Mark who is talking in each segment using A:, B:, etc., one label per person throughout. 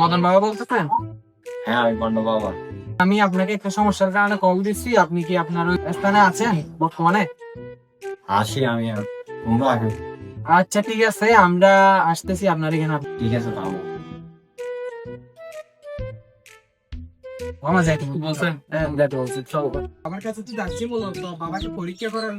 A: মদন বাবা বলতেছেন?
B: হ্যাঁ আমি বন্ড বাবা।
A: আমি আপনাকে একটা সমস্যার কারণে কল দিচ্ছি। আপনি কি আপনার ওই স্থানে আছেন বর্তমানে?
B: আসি আমি তোমরা আগে
A: আচ্ছা ঠিক আছে আমরা আসতেছি আপনার এখানে।
B: ঠিক আছে পাবো
A: মামা যাইতে বলছেন? হ্যাঁ। যাইতে বলছি চলো। আমার কাছে তো যাচ্ছি মূলত বাবাকে পরীক্ষা করার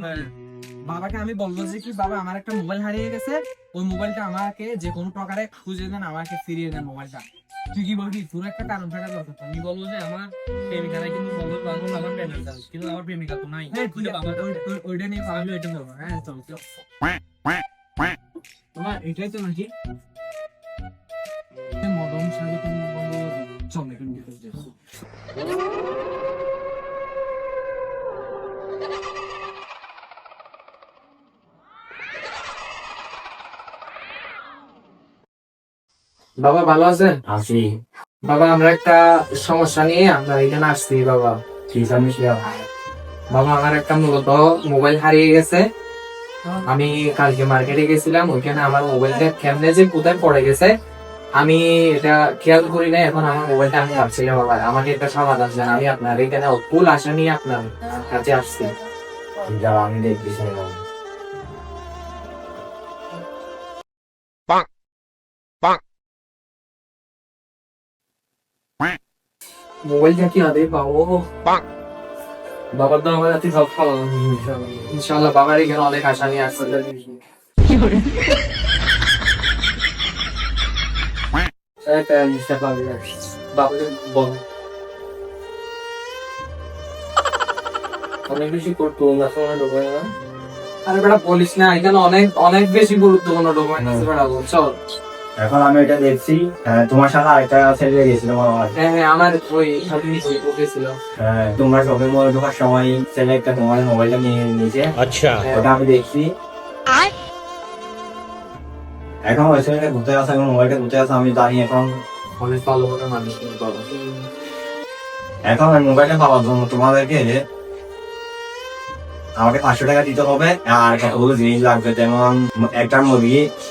A: বাবাকে আমি বলব যে কি বাবা আমার একটা মোবাইল হারিয়ে গেছে। ওই মোবাইলটা আমাকে যে কোনো প্রকারে খুঁজে দেন আমাকে ফিরিয়ে দেন মোবাইলটা। তুই কি বলবি? তোর একটা কারণ থাকা দরকার আমি বলব যে আমার প্রেমিকারা কিন্তু বলব বাংলা আমার প্রেমিকা কিন্তু আমার প্রেমিকা তো নাই। হ্যাঁ ওইটা নিয়ে পারলে ওইটা বলব। হ্যাঁ চলো চলো। তোমার এটাই তো নাকি? মদন সাহেব তুমি বলো চল একটু বাবা ভালো আছেন?
B: আসি
A: বাবা আমরা একটা সমস্যা নিয়ে আমরা এখানে আসছি বাবা।
B: ঠিক আছে
A: বাবা আমার একটা মূলত মোবাইল হারিয়ে গেছে। আমি কালকে মার্কেটে গেছিলাম ওইখানে আমার মোবাইলটা কেমনে যে কোথায় পড়ে গেছে আমি এটা খেয়াল করি না এখন আমার মোবাইলটা আমি ভাবছিলাম বাবা আমাকে একটা সমাধান জান আমি আপনার এখানে ফুল আশা নিয়ে আপনার কাছে আসছি।
B: আমি দেখতেছি
A: মোবাইলটা কি হবে বাবু বাবার তো আমার সব খাওয়া ইনশাল্লাহ। বাবার এখানে অনেক আশা নিয়ে আসছে পাবে অনেক বেশি গুরুত্বপূর্ণ সময় ঢোকায় না। আরে বেটা বলিস না এখানে অনেক অনেক বেশি গুরুত্বপূর্ণ আছে বেটা বল চল।
B: এখন আমি এটা দেখছি। হ্যাঁ, তোমার সাথে আরেকটা ছেলে গেছিল
A: হ্যাঁ। হ্যাঁ আমার ওই শপিং ওকে
B: হ্যাঁ তোমার সবে মনে ঢোকার সময় ছেলে একটা তোমার মোবাইলটা নিয়ে নিয়েছে।
C: আচ্ছা।
B: ওটা আমি দেখছি। এখন ওই ছেলে ঘুরতে আসা এবং মোবাইলটা ঘুরতে আসা আমি জানি এখন।
A: অনেক ভালো করে মানুষ
B: এখন আমি মোবাইলটা পাওয়ার জন্য তোমাদেরকে আমাকে পাঁচশো টাকা দিতে হবে। আর কতগুলো জিনিস লাগবে যেমন একটা মুরগি।